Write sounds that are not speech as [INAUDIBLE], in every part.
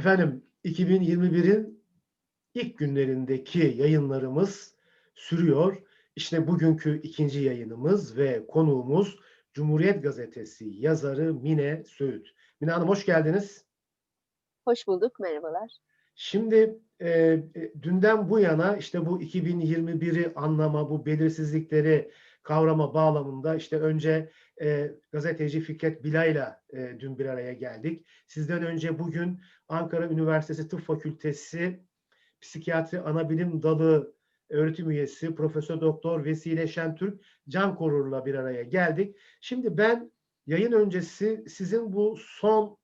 Efendim 2021'in ilk günlerindeki yayınlarımız sürüyor. İşte bugünkü ikinci yayınımız ve konuğumuz Cumhuriyet Gazetesi yazarı Mine Söğüt. Mine Hanım hoş geldiniz. Hoş bulduk, merhabalar. Şimdi e, dünden bu yana işte bu 2021'i anlama, bu belirsizlikleri kavrama bağlamında işte önce e, gazeteci Fikret Bilay'la e, dün bir araya geldik. Sizden önce bugün Ankara Üniversitesi Tıp Fakültesi Psikiyatri Anabilim Dalı öğretim üyesi Profesör Doktor Vesile Şentürk Can Korur'la bir araya geldik. Şimdi ben yayın öncesi sizin bu son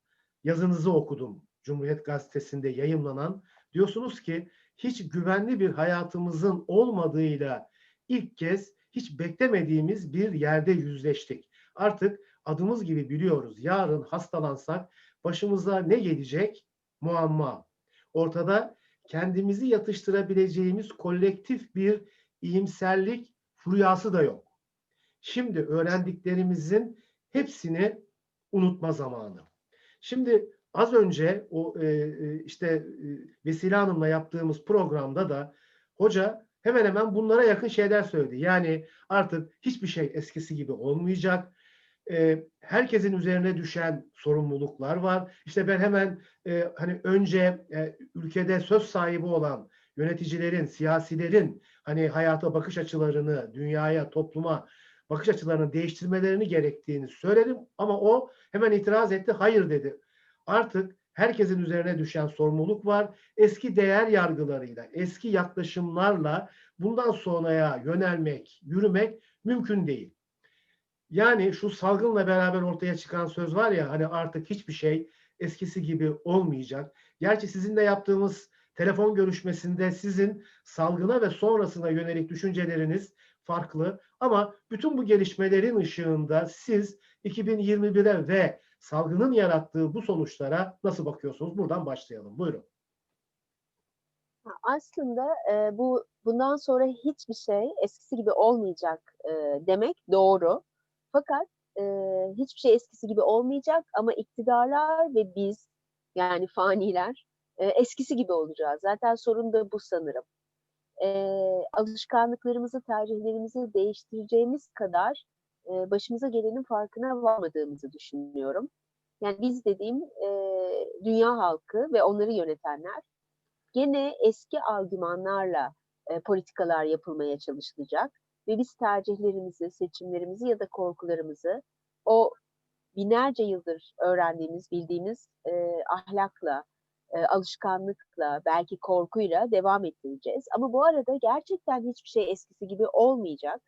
yazınızı okudum. Cumhuriyet Gazetesi'nde yayımlanan. Diyorsunuz ki hiç güvenli bir hayatımızın olmadığıyla ilk kez hiç beklemediğimiz bir yerde yüzleştik. Artık adımız gibi biliyoruz. Yarın hastalansak başımıza ne gelecek? Muamma. Ortada kendimizi yatıştırabileceğimiz kolektif bir iyimserlik furyası da yok. Şimdi öğrendiklerimizin hepsini unutma zamanı. Şimdi az önce o e, işte e, Vesile Hanım'la yaptığımız programda da hoca hemen hemen bunlara yakın şeyler söyledi. Yani artık hiçbir şey eskisi gibi olmayacak. E, herkesin üzerine düşen sorumluluklar var. İşte ben hemen e, hani önce e, ülkede söz sahibi olan yöneticilerin, siyasilerin hani hayata bakış açılarını, dünyaya, topluma bakış açılarını değiştirmelerini gerektiğini söyledim ama o hemen itiraz etti. Hayır dedi. Artık herkesin üzerine düşen sorumluluk var. Eski değer yargılarıyla, eski yaklaşımlarla bundan sonraya yönelmek, yürümek mümkün değil. Yani şu salgınla beraber ortaya çıkan söz var ya hani artık hiçbir şey eskisi gibi olmayacak. Gerçi sizinle yaptığımız telefon görüşmesinde sizin salgına ve sonrasına yönelik düşünceleriniz farklı ama bütün bu gelişmelerin ışığında siz 2021'e ve salgının yarattığı bu sonuçlara nasıl bakıyorsunuz? Buradan başlayalım. Buyurun. Aslında e, bu bundan sonra hiçbir şey eskisi gibi olmayacak e, demek doğru. Fakat e, hiçbir şey eskisi gibi olmayacak ama iktidarlar ve biz yani faniler e, eskisi gibi olacağız. Zaten sorun da bu sanırım. E, alışkanlıklarımızı, tercihlerimizi değiştireceğimiz kadar e, başımıza gelenin farkına varmadığımızı düşünüyorum. Yani biz dediğim e, dünya halkı ve onları yönetenler gene eski argümanlarla e, politikalar yapılmaya çalışılacak ve biz tercihlerimizi, seçimlerimizi ya da korkularımızı o binlerce yıldır öğrendiğimiz, bildiğimiz e, ahlakla, e, alışkanlıkla, belki korkuyla devam ettireceğiz. Ama bu arada gerçekten hiçbir şey eskisi gibi olmayacak.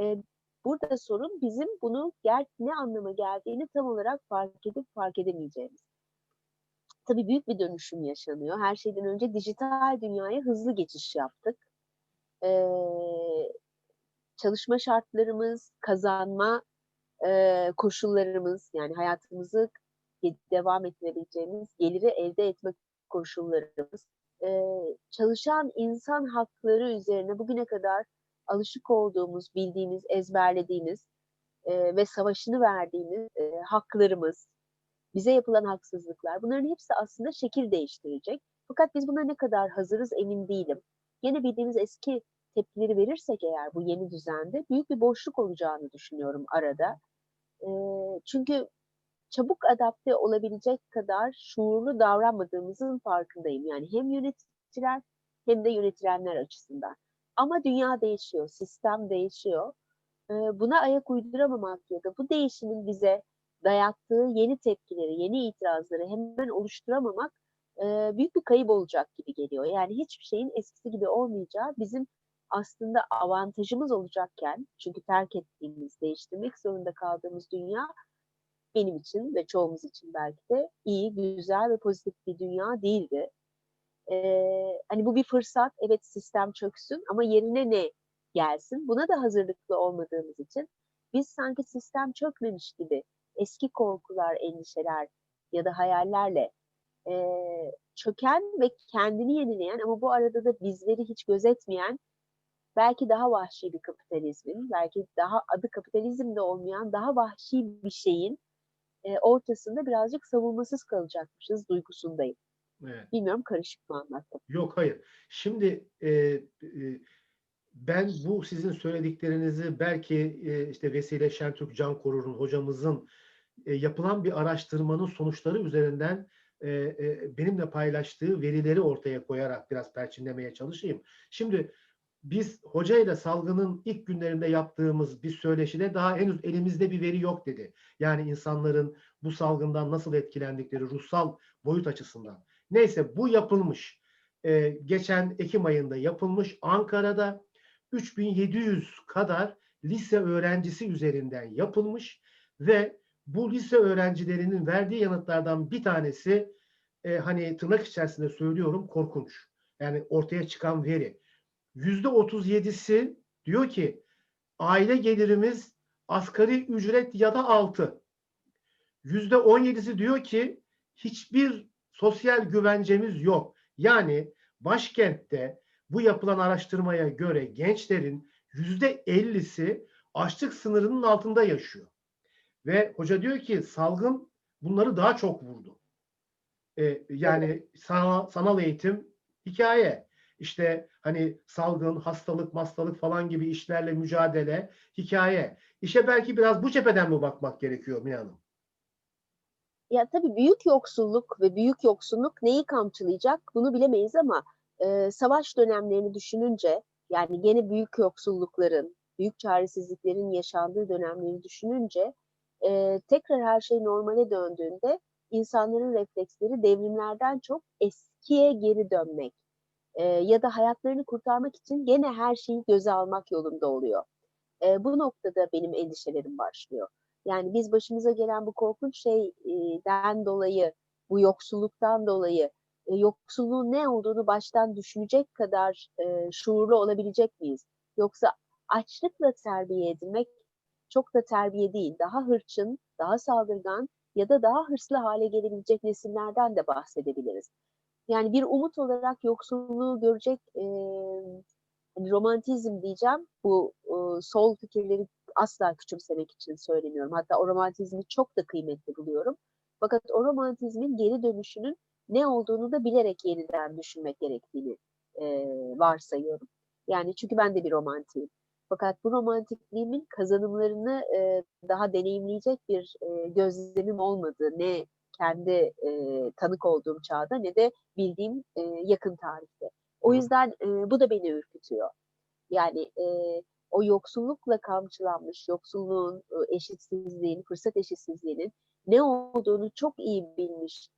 E, burada sorun bizim bunu ger ne anlama geldiğini tam olarak fark edip fark edemeyeceğimiz. Tabii büyük bir dönüşüm yaşanıyor. Her şeyden önce dijital dünyaya hızlı geçiş yaptık. Ee, çalışma şartlarımız, kazanma e, koşullarımız, yani hayatımızı devam ettirebileceğimiz geliri elde etme koşullarımız, e, çalışan insan hakları üzerine bugüne kadar alışık olduğumuz, bildiğimiz, ezberlediğimiz e, ve savaşını verdiğimiz e, haklarımız, bize yapılan haksızlıklar, bunların hepsi aslında şekil değiştirecek. Fakat biz buna ne kadar hazırız emin değilim. Yine bildiğimiz eski tepkileri verirsek eğer bu yeni düzende büyük bir boşluk olacağını düşünüyorum arada. E, çünkü çabuk adapte olabilecek kadar şuurlu davranmadığımızın farkındayım. Yani hem yöneticiler hem de yönetilenler açısından. Ama dünya değişiyor, sistem değişiyor. Buna ayak uyduramamak ya da bu değişimin bize dayattığı yeni tepkileri, yeni itirazları hemen oluşturamamak büyük bir kayıp olacak gibi geliyor. Yani hiçbir şeyin eskisi gibi olmayacağı bizim aslında avantajımız olacakken çünkü terk ettiğimiz, değiştirmek zorunda kaldığımız dünya benim için ve çoğumuz için belki de iyi, güzel ve pozitif bir dünya değildi. Ee, hani bu bir fırsat, evet sistem çöksün ama yerine ne gelsin? Buna da hazırlıklı olmadığımız için biz sanki sistem çökmemiş gibi eski korkular, endişeler ya da hayallerle e, çöken ve kendini yenileyen ama bu arada da bizleri hiç gözetmeyen belki daha vahşi bir kapitalizmin, belki daha adı kapitalizmde olmayan daha vahşi bir şeyin e, ortasında birazcık savunmasız kalacakmışız duygusundayım. Evet. Bilmiyorum karışık mı anlattım? Yok hayır. Şimdi e, e, ben bu sizin söylediklerinizi belki e, işte Vesile Şentürk Can Korur'un hocamızın e, yapılan bir araştırmanın sonuçları üzerinden e, e, benimle paylaştığı verileri ortaya koyarak biraz perçinlemeye çalışayım. Şimdi biz hocayla salgının ilk günlerinde yaptığımız bir söyleşide daha henüz elimizde bir veri yok dedi. Yani insanların bu salgından nasıl etkilendikleri ruhsal boyut açısından. Neyse bu yapılmış. Ee, geçen Ekim ayında yapılmış Ankara'da 3700 kadar lise öğrencisi üzerinden yapılmış ve bu lise öğrencilerinin verdiği yanıtlardan bir tanesi e, hani tırnak içerisinde söylüyorum korkunç. Yani ortaya çıkan veri. Yüzde 37'si diyor ki aile gelirimiz asgari ücret ya da altı. Yüzde 17'si diyor ki hiçbir sosyal güvencemiz yok. Yani başkentte bu yapılan araştırmaya göre gençlerin yüzde 50'si açlık sınırının altında yaşıyor. Ve hoca diyor ki salgın bunları daha çok vurdu. Ee, yani sanal, sanal eğitim hikaye. İşte hani salgın, hastalık, hastalık falan gibi işlerle mücadele hikaye. İşe belki biraz bu cepheden mi bakmak gerekiyor Mine Hanım? Ya tabii büyük yoksulluk ve büyük yoksulluk neyi kamçılayacak bunu bilemeyiz ama e, savaş dönemlerini düşününce yani gene büyük yoksullukların, büyük çaresizliklerin yaşandığı dönemleri düşününce e, tekrar her şey normale döndüğünde insanların refleksleri devrimlerden çok eskiye geri dönmek e, ya da hayatlarını kurtarmak için gene her şeyi göze almak yolunda oluyor. E, bu noktada benim endişelerim başlıyor. Yani biz başımıza gelen bu korkunç şeyden dolayı, bu yoksulluktan dolayı e, yoksulluğun ne olduğunu baştan düşünecek kadar e, şuurlu olabilecek miyiz? Yoksa açlıkla terbiye edilmek çok da terbiye değil. Daha hırçın, daha saldırgan ya da daha hırslı hale gelebilecek nesillerden de bahsedebiliriz. Yani bir umut olarak yoksulluğu görecek e, hani romantizm diyeceğim. Bu e, sol fikirleri asla küçümsemek için söylemiyorum. Hatta o romantizmi çok da kıymetli buluyorum. Fakat o romantizmin geri dönüşünün ne olduğunu da bilerek yeniden düşünmek gerektiğini e, varsayıyorum. Yani çünkü ben de bir romantiyim. Fakat bu romantikliğimin kazanımlarını e, daha deneyimleyecek bir e, gözlemim olmadı. Ne kendi e, tanık olduğum çağda ne de bildiğim e, yakın tarihte. O yüzden e, bu da beni ürkütüyor. Yani e, o yoksullukla kamçılanmış, yoksulluğun, eşitsizliğin, fırsat eşitsizliğinin ne olduğunu çok iyi bilmiş,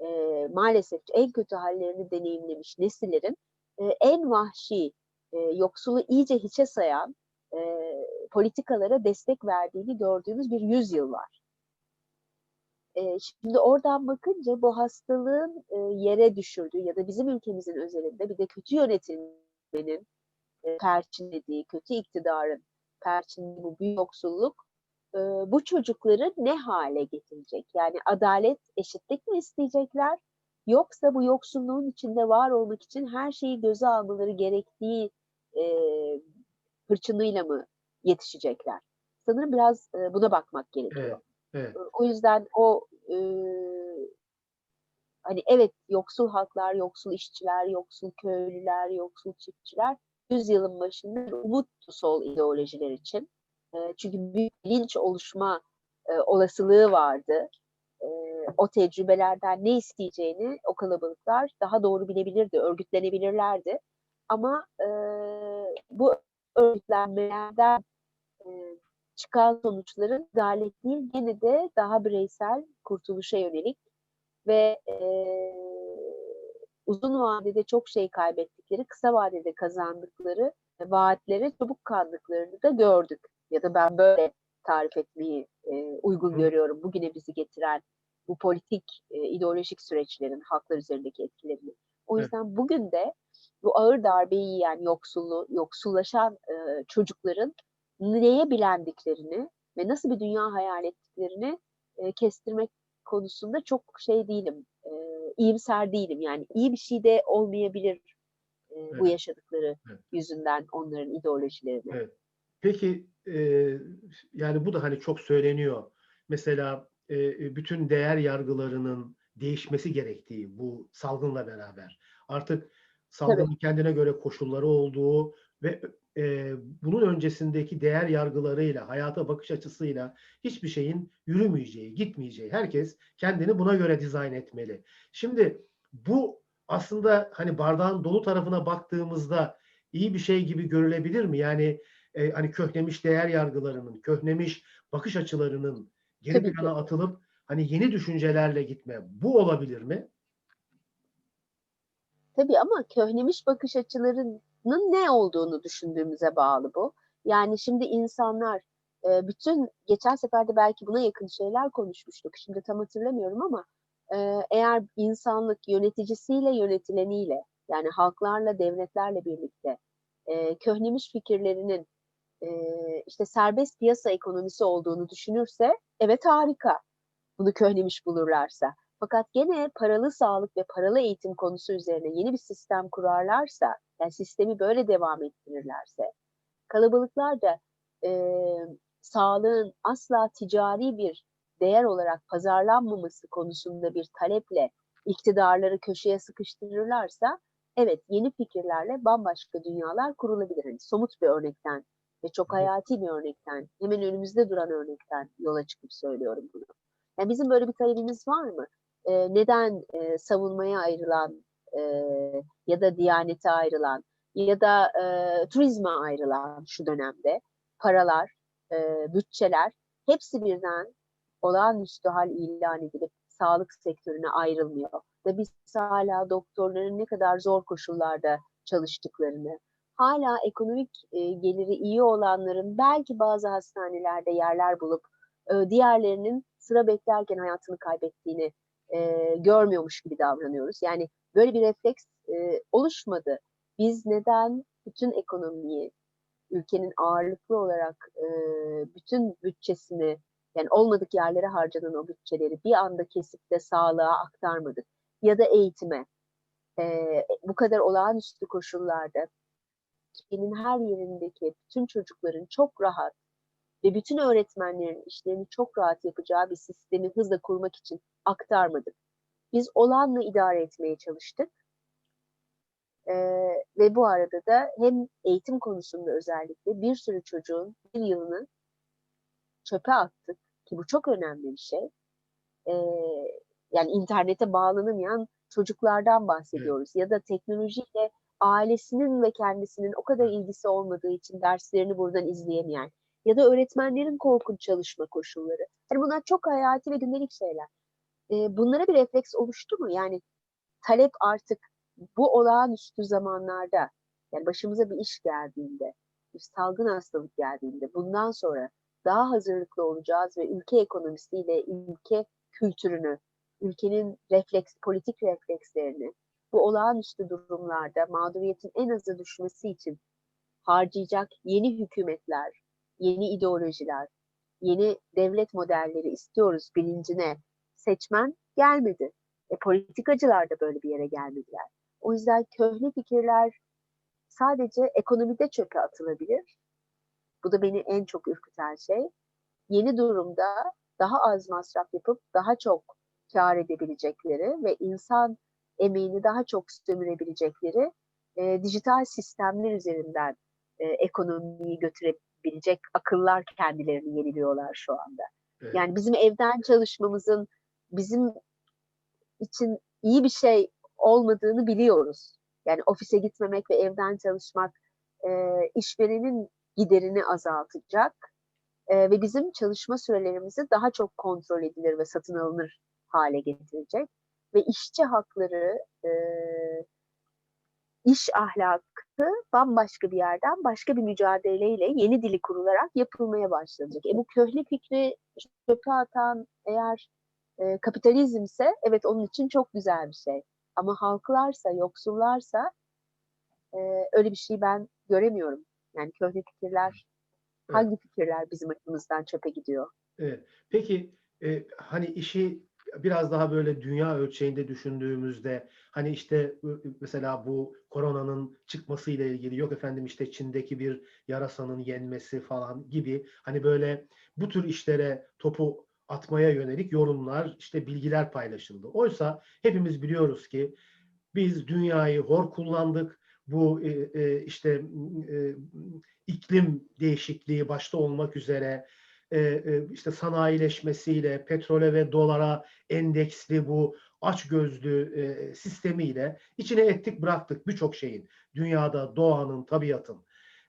e, maalesef en kötü hallerini deneyimlemiş nesillerin e, en vahşi, e, yoksulu iyice hiçe sayan e, politikalara destek verdiğini gördüğümüz bir yüzyıl var. E, şimdi oradan bakınca bu hastalığın e, yere düşürdüğü ya da bizim ülkemizin özelinde bir de kötü yönetilmenin e, perçinlediği, kötü iktidarın perçinlediği bu büyük yoksulluk e, bu çocukları ne hale getirecek? Yani adalet, eşitlik mi isteyecekler? Yoksa bu yoksulluğun içinde var olmak için her şeyi göze almaları gerektiği e, hırçınlığıyla mı yetişecekler? Sanırım biraz e, buna bakmak gerekiyor. Evet, evet. O yüzden o e, hani evet yoksul halklar, yoksul işçiler, yoksul köylüler, yoksul çiftçiler yüzyılın başında umuttu sol ideolojiler için. E, çünkü büyük linç oluşma e, olasılığı vardı. E, o tecrübelerden ne isteyeceğini o kalabalıklar daha doğru bilebilirdi, örgütlenebilirlerdi. Ama e, bu örgütlenmelerden çıkan sonuçların adalet değil, yine de daha bireysel kurtuluşa yönelik ve e, uzun vadede çok şey kaybettikleri, kısa vadede kazandıkları vaatlere çabuk kandıklarını da gördük. Ya da ben böyle tarif etmeyi e, uygun görüyorum. Bugüne bizi getiren bu politik, e, ideolojik süreçlerin halklar üzerindeki etkilerini. O Evet. yüzden bugün de bu ağır darbeyi yiyen yoksullu, yoksullaşan e, çocukların neye bilendiklerini ve nasıl bir dünya hayal ettiklerini e, kestirmek konusunda çok şey değilim, e, iyimser değilim. Yani iyi bir şey de olmayabilir e, bu Evet. yaşadıkları Evet. yüzünden onların ideolojilerini. Evet. Peki e, yani bu da hani çok söyleniyor. Mesela e, bütün değer yargılarının değişmesi gerektiği bu salgınla beraber. Artık salgının kendine göre koşulları olduğu ve e, bunun öncesindeki değer yargılarıyla, hayata bakış açısıyla hiçbir şeyin yürümeyeceği, gitmeyeceği. Herkes kendini buna göre dizayn etmeli. Şimdi bu aslında hani bardağın dolu tarafına baktığımızda iyi bir şey gibi görülebilir mi? Yani e, hani köhnemiş değer yargılarının, köhnemiş bakış açılarının geri Tabii ki. plana atılıp hani yeni düşüncelerle gitme. Bu olabilir mi? Tabii ama köhnemiş bakış açılarının ne olduğunu düşündüğümüze bağlı bu. Yani şimdi insanlar e, bütün geçen sefer belki buna yakın şeyler konuşmuştuk. Şimdi tam hatırlamıyorum ama e, eğer insanlık yöneticisiyle yönetileniyle yani halklarla devletlerle birlikte e, köhnemiş fikirlerinin işte serbest piyasa ekonomisi olduğunu düşünürse evet harika. Bunu köhnemiş bulurlarsa. Fakat gene paralı sağlık ve paralı eğitim konusu üzerine yeni bir sistem kurarlarsa, yani sistemi böyle devam ettirirlerse, kalabalıklar da e, sağlığın asla ticari bir değer olarak pazarlanmaması konusunda bir taleple iktidarları köşeye sıkıştırırlarsa, evet yeni fikirlerle bambaşka dünyalar kurulabilir. Yani somut bir örnekten ve çok hayati bir örnekten, hemen önümüzde duran örnekten yola çıkıp söylüyorum bunu. Yani bizim böyle bir talebimiz var mı? E, neden e, savunmaya ayrılan e, ya da diyanete ayrılan ya da e, turizme ayrılan şu dönemde paralar, e, bütçeler hepsi birden olağanüstü hal ilan edilip sağlık sektörüne ayrılmıyor. Ve biz hala doktorların ne kadar zor koşullarda çalıştıklarını, hala ekonomik e, geliri iyi olanların belki bazı hastanelerde yerler bulup e, diğerlerinin sıra beklerken hayatını kaybettiğini e, görmüyormuş gibi davranıyoruz. Yani böyle bir refleks e, oluşmadı. Biz neden bütün ekonomiyi, ülkenin ağırlıklı olarak e, bütün bütçesini, yani olmadık yerlere harcanan o bütçeleri bir anda kesip de sağlığa aktarmadık? Ya da eğitime. E, bu kadar olağanüstü koşullarda Türkiye'nin her yerindeki bütün çocukların çok rahat ve bütün öğretmenlerin işlerini çok rahat yapacağı bir sistemi hızla kurmak için aktarmadık. Biz olanla idare etmeye çalıştık. Ee, ve bu arada da hem eğitim konusunda özellikle bir sürü çocuğun bir yılını çöpe attık ki bu çok önemli bir şey. Ee, yani internete bağlanamayan çocuklardan bahsediyoruz ya da teknolojiyle ailesinin ve kendisinin o kadar ilgisi olmadığı için derslerini buradan izleyemeyen ya da öğretmenlerin korkunç çalışma koşulları. Hani bunlar çok hayati ve gündelik şeyler. E, bunlara bir refleks oluştu mu? Yani talep artık bu olağanüstü zamanlarda yani başımıza bir iş geldiğinde, bir salgın hastalık geldiğinde bundan sonra daha hazırlıklı olacağız ve ülke ekonomisiyle ülke kültürünü, ülkenin refleks, politik reflekslerini bu olağanüstü durumlarda mağduriyetin en aza düşmesi için harcayacak yeni hükümetler, yeni ideolojiler, yeni devlet modelleri istiyoruz bilincine seçmen gelmedi. E, politikacılar da böyle bir yere gelmediler. O yüzden köhne fikirler sadece ekonomide çöpe atılabilir. Bu da beni en çok ürküten şey. Yeni durumda daha az masraf yapıp daha çok kar edebilecekleri ve insan emeğini daha çok sömürebilecekleri e, dijital sistemler üzerinden e, ekonomiyi götürebilecek akıllar kendilerini yeniliyorlar şu anda. Evet. Yani bizim evden çalışmamızın bizim için iyi bir şey olmadığını biliyoruz. Yani ofise gitmemek ve evden çalışmak e, işverenin giderini azaltacak e, ve bizim çalışma sürelerimizi daha çok kontrol edilir ve satın alınır hale getirecek ve işçi hakları, e, iş ahlakı bambaşka bir yerden başka bir mücadeleyle yeni dili kurularak yapılmaya başlanacak. E bu köhne fikri çöpe atan eğer e, kapitalizmse evet onun için çok güzel bir şey. Ama halklarsa, yoksullarsa e, öyle bir şey ben göremiyorum. Yani köhne fikirler, Evet. hangi fikirler bizim açımızdan çöpe gidiyor? Evet. Peki e, hani işi biraz daha böyle dünya ölçeğinde düşündüğümüzde hani işte mesela bu koronanın çıkmasıyla ilgili yok efendim işte Çin'deki bir yarasanın yenmesi falan gibi hani böyle bu tür işlere topu atmaya yönelik yorumlar, işte bilgiler paylaşıldı. Oysa hepimiz biliyoruz ki biz dünyayı hor kullandık. Bu işte iklim değişikliği başta olmak üzere işte sanayileşmesiyle, petrole ve dolara endeksli bu açgözlü e, sistemiyle içine ettik bıraktık birçok şeyin. Dünyada, doğanın, tabiatın.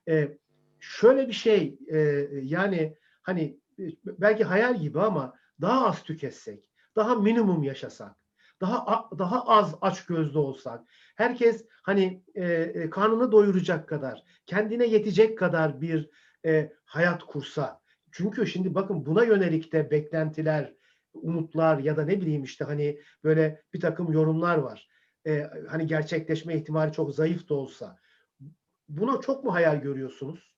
E, şöyle bir şey e, yani hani e, belki hayal gibi ama daha az tüketsek, daha minimum yaşasak, daha daha az açgözlü olsak, herkes hani e, e, karnını doyuracak kadar, kendine yetecek kadar bir e, hayat kursa. Çünkü şimdi bakın buna yönelik de beklentiler, umutlar ya da ne bileyim işte hani böyle bir takım yorumlar var. E, hani gerçekleşme ihtimali çok zayıf da olsa. Buna çok mu hayal görüyorsunuz?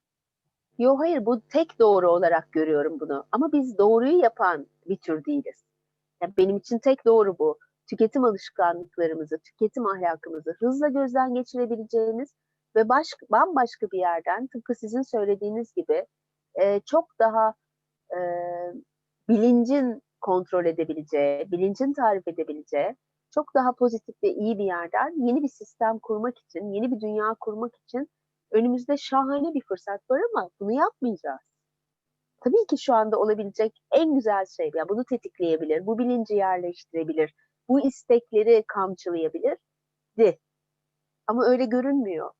Yo hayır bu tek doğru olarak görüyorum bunu. Ama biz doğruyu yapan bir tür değiliz. Yani benim için tek doğru bu. Tüketim alışkanlıklarımızı, tüketim ahlakımızı hızla gözden geçirebileceğimiz ve baş, bambaşka bir yerden tıpkı sizin söylediğiniz gibi e, çok daha e, bilincin kontrol edebileceği, bilincin tarif edebileceği çok daha pozitif ve iyi bir yerden yeni bir sistem kurmak için, yeni bir dünya kurmak için önümüzde şahane bir fırsat var ama bunu yapmayacağız. Tabii ki şu anda olabilecek en güzel şey, yani bunu tetikleyebilir, bu bilinci yerleştirebilir, bu istekleri kamçılayabilir de. Ama öyle görünmüyor.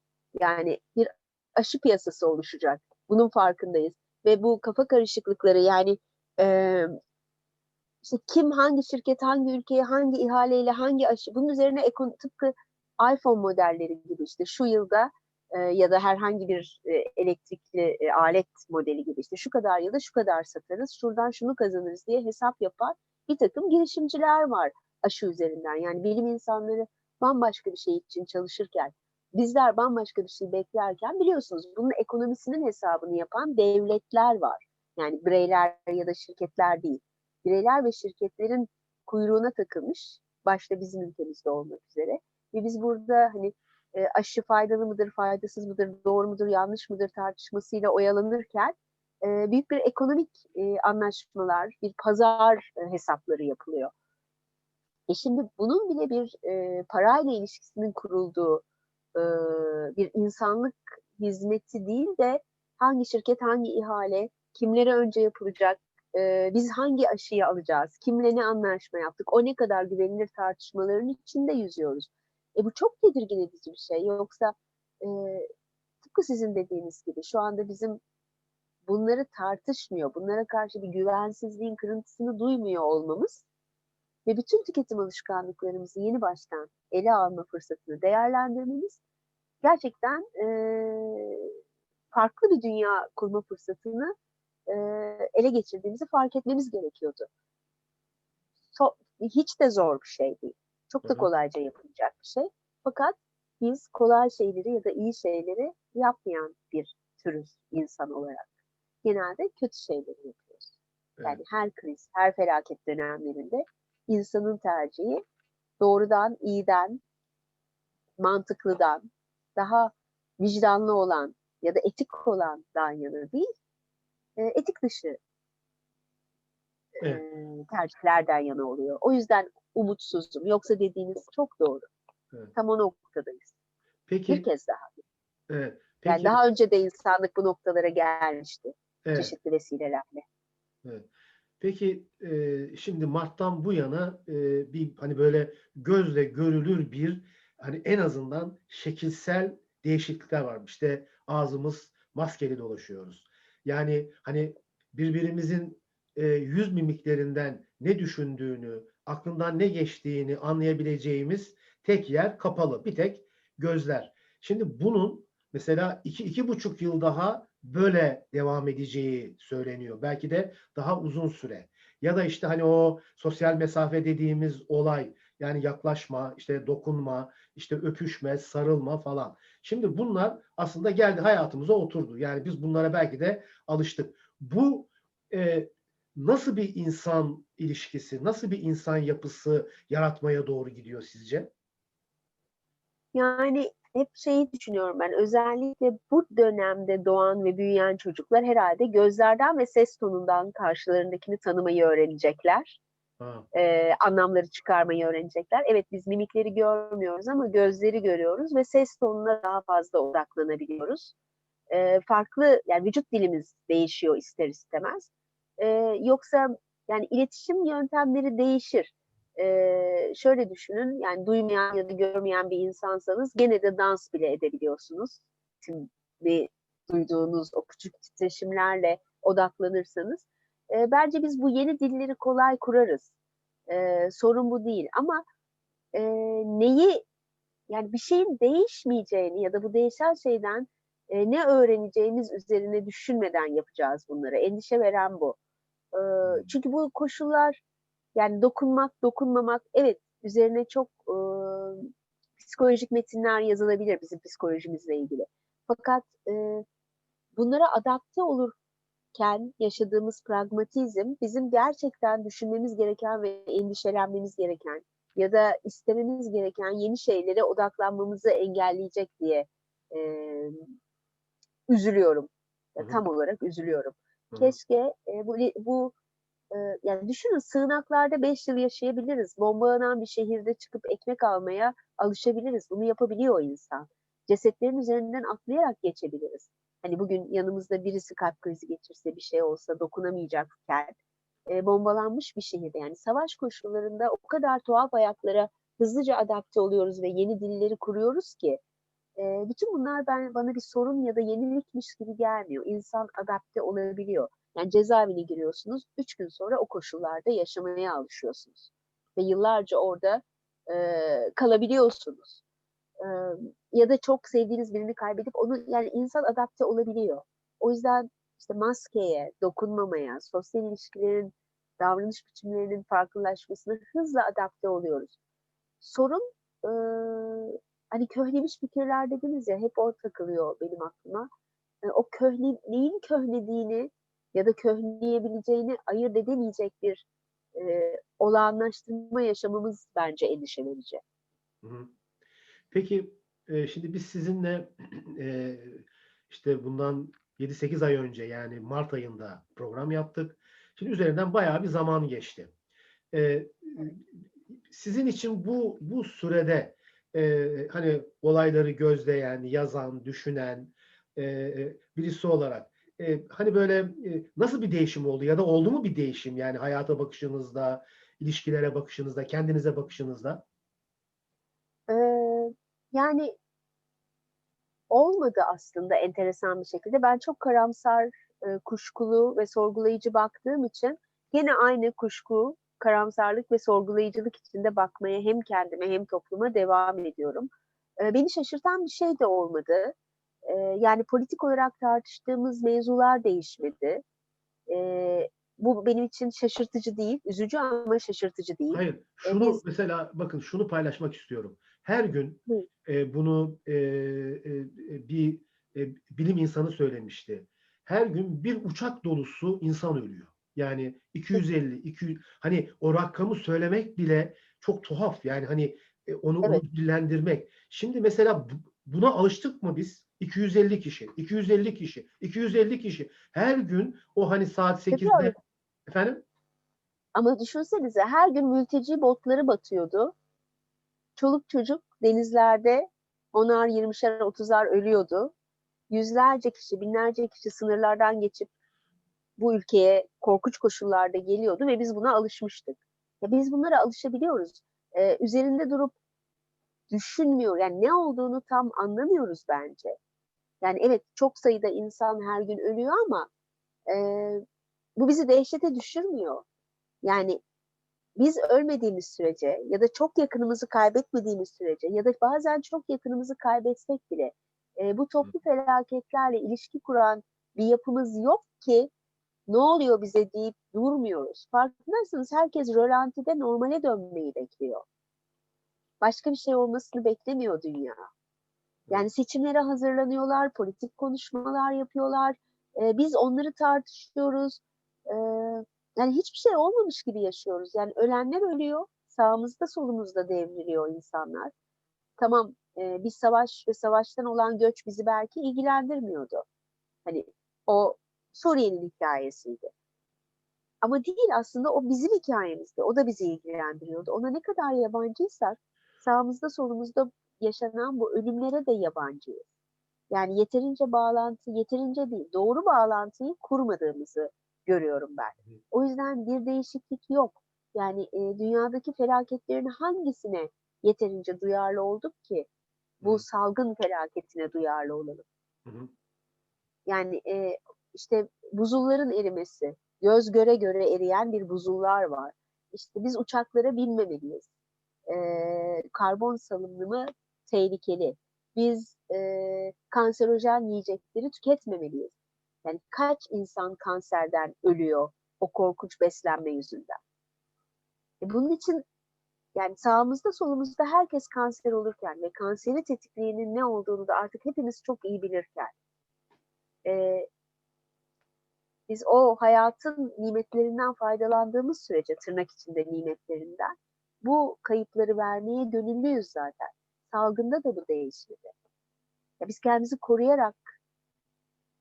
Yani bir aşı piyasası oluşacak. Bunun farkındayız. Ve bu kafa karışıklıkları yani e, işte kim hangi şirket hangi ülkeye hangi ihaleyle hangi aşı bunun üzerine ekon, tıpkı iPhone modelleri gibi işte şu yılda e, ya da herhangi bir e, elektrikli e, alet modeli gibi işte şu kadar yılda şu kadar satarız, şuradan şunu kazanırız diye hesap yapan bir takım girişimciler var aşı üzerinden. Yani bilim insanları bambaşka bir şey için çalışırken, bizler bambaşka bir şey beklerken biliyorsunuz bunun ekonomisinin hesabını yapan devletler var. Yani bireyler ya da şirketler değil. Bireyler ve şirketlerin kuyruğuna takılmış, başta bizim ülkemizde olmak üzere. Ve biz burada hani e, aşı faydalı mıdır, faydasız mıdır, doğru mudur, yanlış mıdır tartışmasıyla oyalanırken e, büyük bir ekonomik e, anlaşmalar, bir pazar hesapları yapılıyor. E şimdi bunun bile bir e, parayla ilişkisinin kurulduğu e, bir insanlık hizmeti değil de hangi şirket, hangi ihale, kimlere önce yapılacak, e, biz hangi aşıyı alacağız, kimle ne anlaşma yaptık, o ne kadar güvenilir tartışmaların içinde yüzüyoruz. E bu çok tedirgin edici bir şey. Yoksa e, tıpkı sizin dediğiniz gibi şu anda bizim bunları tartışmıyor, bunlara karşı bir güvensizliğin kırıntısını duymuyor olmamız ve bütün tüketim alışkanlıklarımızı yeni baştan ele alma fırsatını değerlendirmemiz gerçekten e, farklı bir dünya kurma fırsatını e, ele geçirdiğimizi fark etmemiz gerekiyordu. So, hiç de zor bir şey değil. Çok da kolayca yapılacak bir şey. Fakat biz kolay şeyleri ya da iyi şeyleri yapmayan bir türüz insan olarak. Genelde kötü şeyleri yapıyoruz. Yani Evet. her kriz, her felaket dönemlerinde insanın tercihi doğrudan, iyiden, mantıklıdan, daha vicdanlı olan ya da etik olandan yana değil, e, etik dışı e, Evet. tercihlerden yana oluyor. O yüzden umutsuzum. Yoksa dediğiniz çok doğru. Evet. Tam o noktadayız. Peki, Bir kez daha. evet. Yani Peki, daha önce de insanlık bu noktalara gelmişti. evet. Çeşitli vesilelerle. Evet. Peki e, şimdi Mart'tan bu yana e, bir hani böyle gözle görülür bir hani en azından şekilsel değişiklikler var. İşte ağzımız maskeli dolaşıyoruz. Yani hani birbirimizin e, yüz mimiklerinden ne düşündüğünü, aklından ne geçtiğini anlayabileceğimiz tek yer kapalı. Bir tek gözler. Şimdi bunun mesela iki, iki buçuk yıl daha böyle devam edeceği söyleniyor. Belki de daha uzun süre. Ya da işte hani o sosyal mesafe dediğimiz olay yani yaklaşma, işte dokunma, işte öpüşme, sarılma falan. Şimdi bunlar aslında geldi hayatımıza oturdu. Yani biz bunlara belki de alıştık. Bu e, nasıl bir insan ilişkisi, nasıl bir insan yapısı yaratmaya doğru gidiyor sizce? Yani hep şeyi düşünüyorum ben, özellikle bu dönemde doğan ve büyüyen çocuklar herhâlde gözlerden ve ses tonundan karşılarındakini tanımayı öğrenecekler. Ha. Eee, anlamları çıkarmayı öğrenecekler. Evet, biz mimikleri görmüyoruz ama gözleri görüyoruz ve ses tonuna daha fazla odaklanabiliyoruz. Eee, farklı, yani vücut dilimiz değişiyor ister istemez. Eee, yoksa yani iletişim yöntemleri değişir. Eee, şöyle düşünün, yani duymayan ya da görmeyen bir insansanız gene de dans bile edebiliyorsunuz. Şimdi duyduğunuz o küçük titreşimlerle odaklanırsanız. Eee, bence biz bu yeni dilleri kolay kurarız. Eee, sorun bu değil ama, eee, neyi, yani bir şeyin değişmeyeceğini ya da bu değişen şeyden, eee, ne öğreneceğimiz üzerine düşünmeden yapacağız bunları. Endişe veren bu. Hımm. çünkü bu koşullar, yani dokunmak, dokunmamak, evet, üzerine çok, ııı, psikolojik metinler yazılabilir bizim psikolojimizle ilgili. Fakat, eee, bunlara adapte olurken yaşadığımız pragmatizm bizim gerçekten düşünmemiz gereken ve endişelenmemiz gereken ya da istememiz gereken yeni şeylere odaklanmamızı engelleyecek diye, emm, üzülüyorum. Hı Ya, hı. tam olarak üzülüyorum. Hı hı. Keşke, eee, bu bu, yani düşünün sığınaklarda 5 yıl yaşayabiliriz. Bombalanan bir şehirde çıkıp ekmek almaya alışabiliriz. Bunu yapabiliyor insan. Cesetlerin üzerinden atlayarak geçebiliriz. Hani bugün yanımızda birisi kalp krizi geçirse, bir şey olsa dokunamayacakken, eee, bombalanmış bir şehirde, yani savaş koşullarında o kadar tuhaf hayatlara hızlıca adapte oluyoruz ve yeni dilleri kuruyoruz ki, eee, bütün bunlar ben bana bir sorun ya da yenilikmiş gibi gelmiyor. İnsan adapte olabiliyor. Yani cezaevine giriyorsunuz, 3 gün sonra o koşullarda yaşamaya alışıyorsunuz ve yıllarca orada, eee, kalabiliyorsunuz. Emm, ya da çok sevdiğiniz birini kaybedip onu, yani insan adapte olabiliyor. O yüzden işte maskeye, dokunmamaya, sosyal ilişkilerin, davranış biçimlerinin farklılaşmasına hızla adapte oluyoruz. Sorun, ııı, hani köhnemiş fikirler dediniz ya, hep o takılıyor benim aklıma. Eee, o köhne neyin köhnediğini ya da köhneyebileceğini ayırt edemeyecek bir, eee, olağanlaştırma yaşamamız bence endişe verici. Peki, eee, şimdi biz sizinle, eee, [CLEARS THROAT] işte bundan 7-8 ay önce, yani mart ayında program yaptık. Şimdi üzerinden bayağı bir zaman geçti. Iıı, sizin için bu bu sürede, eee, hani olayları gözleyen, yazan, düşünen, eee, birisi olarak, eee, hani böyle, eee, nasıl bir değişim oldu ya da oldu mu bir değişim, yani hayata bakışınızda, ilişkilere bakışınızda, kendinize bakışınızda? Eee, yani olmadı aslında enteresan bir şekilde. Ben çok karamsar, eee, kuşkulu ve sorgulayıcı baktığım için gene aynı kuşku, karamsarlık ve sorgulayıcılık içinde bakmaya hem kendime hem topluma devam ediyorum. Eee, beni şaşırtan bir şey de olmadı. Eee, yani politik olarak tartıştığımız mevzular değişmedi. Eee, bu benim için şaşırtıcı değil, üzücü ama şaşırtıcı değil. Hayır, şunu biz mesela bakın şunu paylaşmak istiyorum. Her gün, Hı. eee, bunu, eee, eee, bir, eee, bilim insanı söylemişti. Her gün bir uçak dolusu insan ölüyor. Yani 250, 200 hani o rakamı söylemek bile çok tuhaf. Yani hani, onu onu Evet. dillendirmek. Şimdi mesela bu buna alıştık mı biz? 250 kişi, 250 kişi, 250 kişi. Her gün o hani saat Tabii 8'de öyle. Efendim? Ama düşünsenize her gün mülteci botları batıyordu. Çoluk çocuk denizlerde 10'ar, 20'şer, 30'ar ölüyordu. Yüzlerce kişi, binlerce kişi sınırlardan geçip bu ülkeye korkunç koşullarda geliyordu ve biz buna alışmıştık. Ya, biz bunlara alışabiliyoruz. Eee, üzerinde durup düşünmüyor, yani ne olduğunu tam anlamıyoruz bence. Yani evet, çok sayıda insan her gün ölüyor ama, eee, bu bizi dehşete düşürmüyor. Yani biz ölmediğimiz sürece ya da çok yakınımızı kaybetmediğimiz sürece ya da bazen çok yakınımızı kaybetsek bile, eee, bu toplu felaketlerle ilişki kuran bir yapımız yok ki "Ne oluyor bize?" deyip durmuyoruz. Farkındaysanız herkes rölantide normale dönmeyi bekliyor. Başka bir şey olmasını beklemiyor dünya. Yani seçimlere hazırlanıyorlar, politik konuşmalar yapıyorlar. Eee, biz onları tartışıyoruz. Eee, yani hiçbir şey olmamış gibi yaşıyoruz. Yani ölenler ölüyor, sağımızda solumuzda devriliyor insanlar. tamam e, bir savaş ve savaştan olan göç bizi belki ilgilendirmiyordu. Hani o Suriye'nin hikayesiydi. Ama değil aslında o bizim hikayemizdi. O da bizi ilgilendiriyordu. Ona ne kadar yabancıysak sağımızda solumuzda yaşanan bu ölümlere de yabancıyız. Yani yeterince bağlantı, yeterince değil, doğru bağlantıyı kurmadığımızı görüyorum ben. O yüzden bir değişiklik yok. Yani e, dünyadaki felaketlerin hangisine yeterince duyarlı olduk ki bu Hı. salgın felaketine duyarlı olalım? Yani e, işte buzulların erimesi, göz göre göre eriyen bir buzullar var. İşte biz uçaklara binmemeliyiz. E, karbon salınımı tehlikeli. Biz e, kanserojen yiyecekleri tüketmemeliyiz. Yani kaç insan kanserden ölüyor o korkunç beslenme yüzünden. E bunun için yani sağımızda solumuzda herkes kanser olurken ve kanseri tetikleyenin ne olduğunu da artık hepimiz çok iyi bilirken e, biz o hayatın nimetlerinden faydalandığımız sürece tırnak içinde nimetlerinden bu kayıpları vermeye gönüllüyüz zaten. Salgında da bu değişmedi. Ya biz kendimizi koruyarak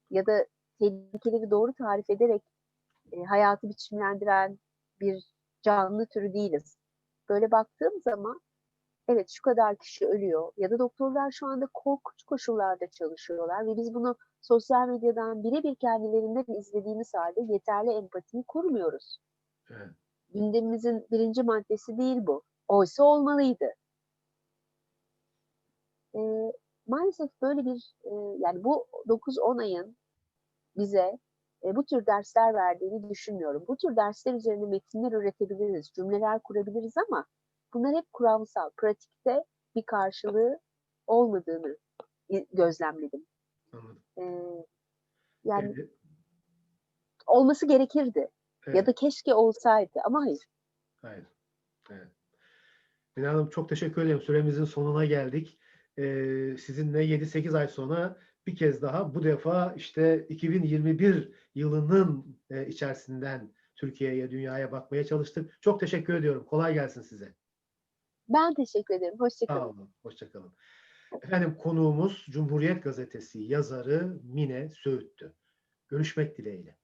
ya da tehlikeleri doğru tarif ederek e, hayatı biçimlendiren bir canlı türü değiliz. Böyle baktığım zaman evet şu kadar kişi ölüyor ya da doktorlar şu anda korkunç koşullarda çalışıyorlar ve biz bunu sosyal medyadan birebir kendilerinden izlediğimiz halde yeterli empatiyi kurmuyoruz. Evet. Gündemimizin birinci maddesi değil bu. Oysa olmalıydı. Ee, maalesef böyle bir e, yani bu 9-10 ayın bize e, bu tür dersler verdiğini düşünmüyorum. Bu tür dersler üzerine metinler üretebiliriz, cümleler kurabiliriz ama bunlar hep kuramsal. Pratikte bir karşılığı olmadığını gözlemledim. Anladım. Ee, yani Evet, olması gerekirdi ya evet. da keşke olsaydı ama hayır. Hayır. Evet. Mine Hanım çok teşekkür ederim. Süremizin sonuna geldik. Ee, sizinle 7-8 ay sonra bir kez daha bu defa işte 2021 yılının e, içerisinden Türkiye'ye, dünyaya bakmaya çalıştık. Çok teşekkür ediyorum. Kolay gelsin size. Ben teşekkür ederim. Sağ Hoşçakalın. olun. Hoşçakalın. Efendim konuğumuz Cumhuriyet Gazetesi yazarı Mine Söğüt'tü. Görüşmek dileğiyle.